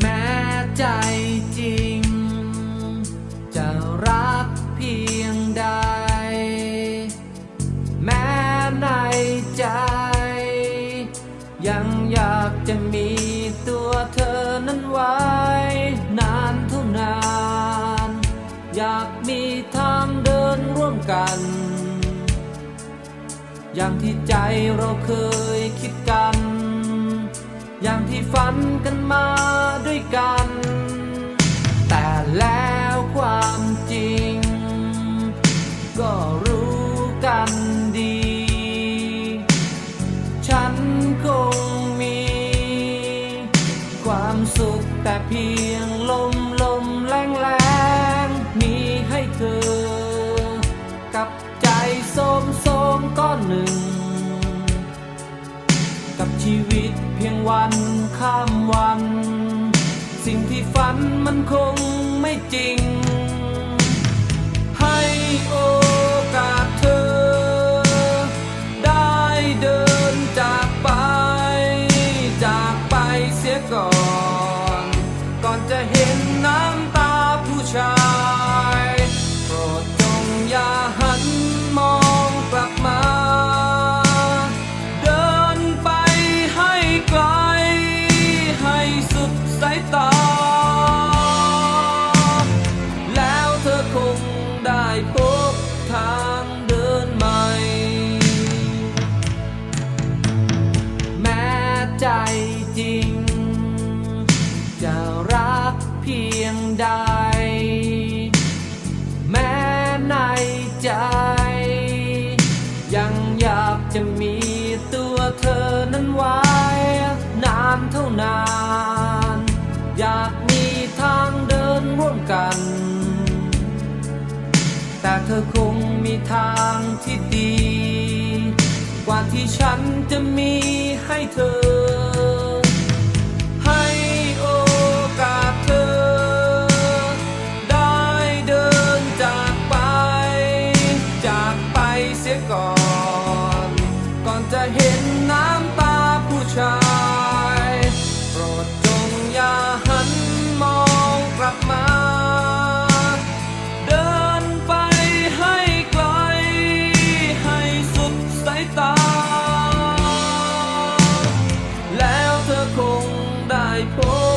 แม้ใจจริง อย่างที่ใจเราเคยคิดกัน อย่างที่ฝันกันมาด้วยกัน แต่แล้วความจริง ก็รู้กันดี ฉันคงมี ความสุขแต่เพียงลม ชีวิตเพียงวันข้ามวัน สิ่งที่ฝันมันคงไม่จริง ให้โอ ใจจริง จะรักเพียงใด แม้ในใจ ยังอยากจะมีตัวเธอนั้นไว้ นานเท่านาน อยากมีทางเดินร่วมกัน แต่เธอคงมีทางที่ดี กว่าที่ฉันจะมีให้เธอ ชายโปรดจงอย่าหันมองกลับมา เดินไปให้ไกล ให้สุดสายตา แล้วเธอคงได้พบ